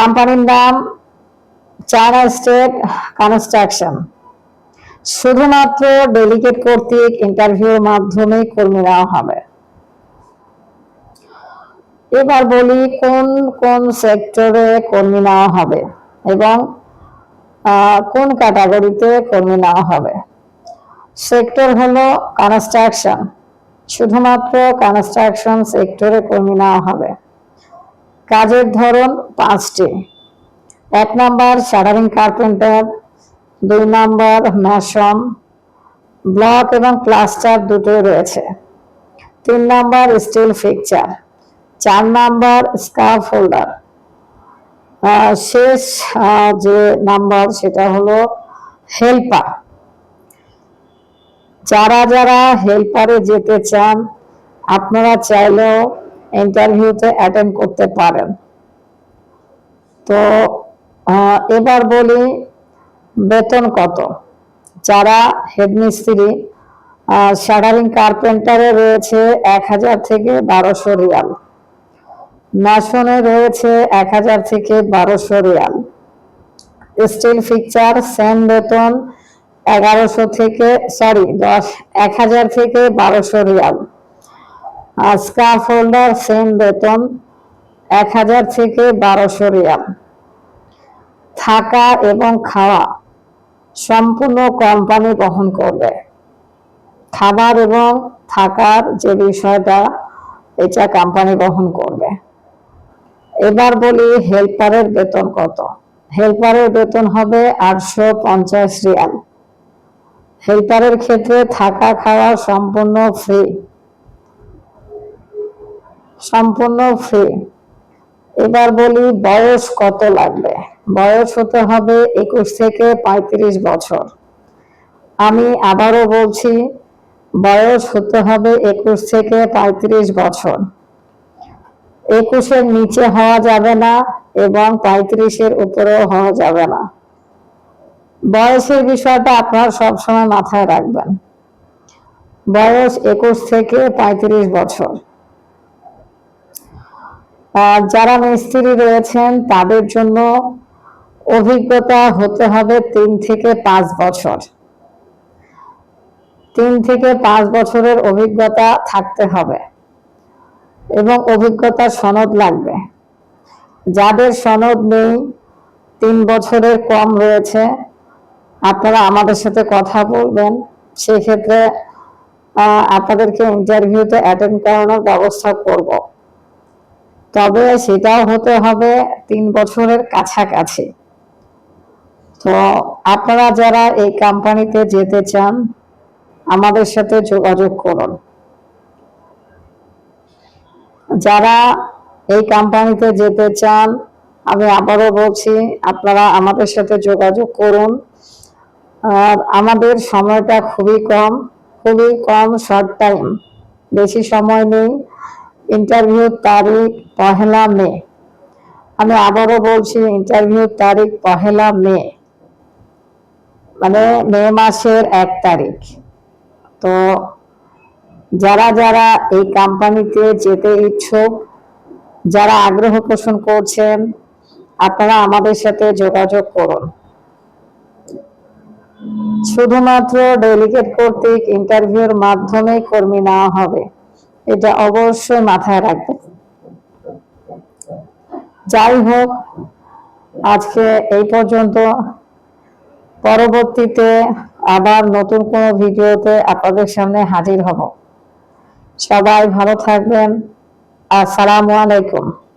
কোম্পানির নাম China state construction. শুধুমাত্র ডেলিগেট কর্তৃক ইন্টারভিউর মাধ্যমে কর্মী নেওয়া হবে। এবার বলি কোন কোন সেক্টরে কর্মী নেওয়া হবে এবং কোন ক্যাটাগরিতে কর্মী নেওয়া হবে। সেক্টর হলো কনস্ট্রাকশন। শুধুমাত্র কনস্ট্রাকশন সেক্টরে কর্মী নেওয়া হবে। কাজের ধরন পাঁচটি। এক নাম্বার শাটারিং কার্পেন্টার, দুই নাম্বার ম্যাশন, ব্লক এবং প্লাস্টার দুটোই রয়েছে। তিন নাম্বার স্টিল ফিকচার চার নাম্বার স্কার্ফ হোল্ডার। শেষ যে নাম্বার সেটা হলো হেল্পার। যারা যারা হেল্পারে যেতে চান, আপনারা চাইলেও ইন্টারভিউতে অ্যাটেন্ড করতে পারেন। তো এবার বলি বেতন কত? যারা হেডমিস্ত্রি শাটারিং কার্পেন্টারে রয়েছে এক হাজার থেকে বারোশো রিয়াল। ম্যাশনে রয়েছে এক হাজার থেকে বারোশো রিয়াল। স্টিল ফিকচার, সেম বেতন এগারোশো থেকে সরি দশ, এক হাজার থেকে বারোশো রিয়াল। আর স্কার্ফ হোল্ডার সেম বেতন এক হাজার থেকে বারোশো রিয়াল। থাকা এবং খাওয়া সম্পূর্ণ কোম্পানি বহন করবে। খাবার এবং থাকার যে বিষয়টা, এটা কোম্পানি বহন করবে। এবার বলি হেল্পারের বেতন কত? হেল্পারের বেতন হবে আটশো পঞ্চাশ রিয়াল। হেল্পারের ক্ষেত্রে থাকা খাওয়া সম্পূর্ণ ফ্রি। সম্পূর্ণ ফ্রি এবার বলি বয়স কত লাগবে? বয়স হতে হবে একুশ থেকে পঁয়ত্রিশ বছর। আমি আবারও বলছি, বয়স হতে হবে একুশ থেকে পঁয়ত্রিশ বছর। একুশের নিচে হওয়া যাবে না এবং পঁয়ত্রিশের উপরেও হওয়া যাবে না। বয়সের বিষয়টা আপনারা সবসময় মাথায় রাখবেন। বয়স একুশ থেকে পঁয়ত্রিশ বছর। যারা মিস্ত্রি রয়েছেন, তাদের জন্য অভিজ্ঞতা হতে হবে তিন থেকে পাঁচ বছর। তিন থেকে পাঁচ বছরের অভিজ্ঞতা থাকতে হবে এবং অভিজ্ঞতার সনদ লাগবে। যাদের সনদ নেই, তিন বছরের কম রয়েছে, আপনারা আমাদের সাথে কথা বলবেন। সেক্ষেত্রে আপনাদেরকে ইন্টারভিউতে অ্যাটেন্ড করানোর ব্যবস্থা করব। তবে সেটাও হতে হবে তিন বছরের কাছাকাছি। তো আপনারা যারা এই কোম্পানিতে যেতে চান, আমাদের সাথে যোগাযোগ করুন। যারা এই কোম্পানিতে যেতে চান, আমি আবারও বলছি, আপনারা আমাদের সাথে যোগাযোগ করুন। আর আমাদের সময়টা খুবই কম খুবই কম শর্ট টাইম বেশি সময় নেই। ইন্টারভিউর তারিখ পহেলা মে। আমি আবারও বলছি ইন্টারভিউর তারিখ পহেলা মে। মানে মে মাসের এক তারিখ। তো যারা যারা এই কোম্পানিতে যেতে ইচ্ছুক, যারা আগ্রহ পোষণ করছেন, আপনারা আমাদের সাথে যোগাযোগ করুন। শুধুমাত্র ডেলিগেট কর্তৃক ইন্টারভিউর মাধ্যমে কর্মী নেওয়া হবে। এটা অবশ্যই মাথায় রাখবেন যাই হোক, আজকে এই পর্যন্ত। পরবর্তীতে আবার নতুন কোনো ভিডিওতে আপনাদের সামনে হাজির হব। সবাই ভালো থাকবেন। আসসালামু আলাইকুম।